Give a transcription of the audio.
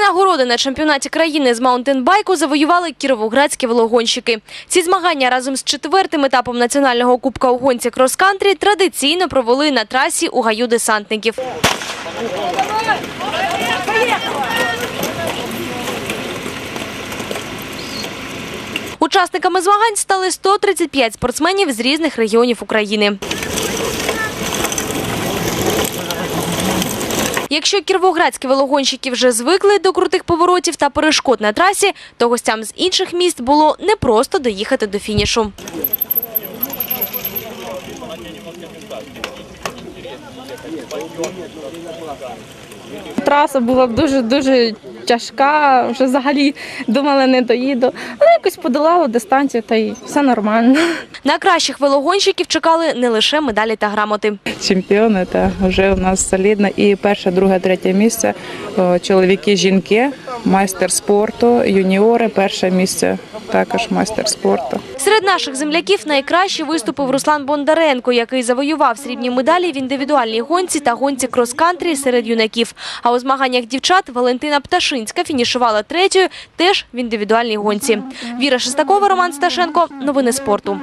Нагороди на чемпіонаті країни з маунтенбайку завоювали кіровоградські велогонщики. Ці змагання разом з четвертим етапом національного кубка у гонці крос-кантрі традиційно провели на трасі у гаю десантників. Учасниками змагань стали 135 спортсменів з різних регіонів України. Якщо кіровоградські велогонщики вже звикли до крутих поворотів та перешкод на трасі, то гостям з інших міст було непросто доїхати до фінішу. Траса була дуже дуже тяжка. Вже взагалі думала, не доїду. Якось подолала дистанцію, та й все нормально. На кращих велогонщиків чекали не лише медалі та грамоти. чемпіони. Та вже у нас солідно. І перше, друге, третє місце. Чоловіки, жінки, майстер спорту, юніори, перше місце також майстер спорту. Серед наших земляків найкраще виступив Руслан Бондаренко, який завоював срібні медалі в індивідуальній гонці та гонці крос-кантрі серед юнаків. А у змаганнях дівчат Валентина Пташинська фінішувала третьою теж в індивідуальній гонці. Віра Шестакова, Роман Сташенко. Новини спорту.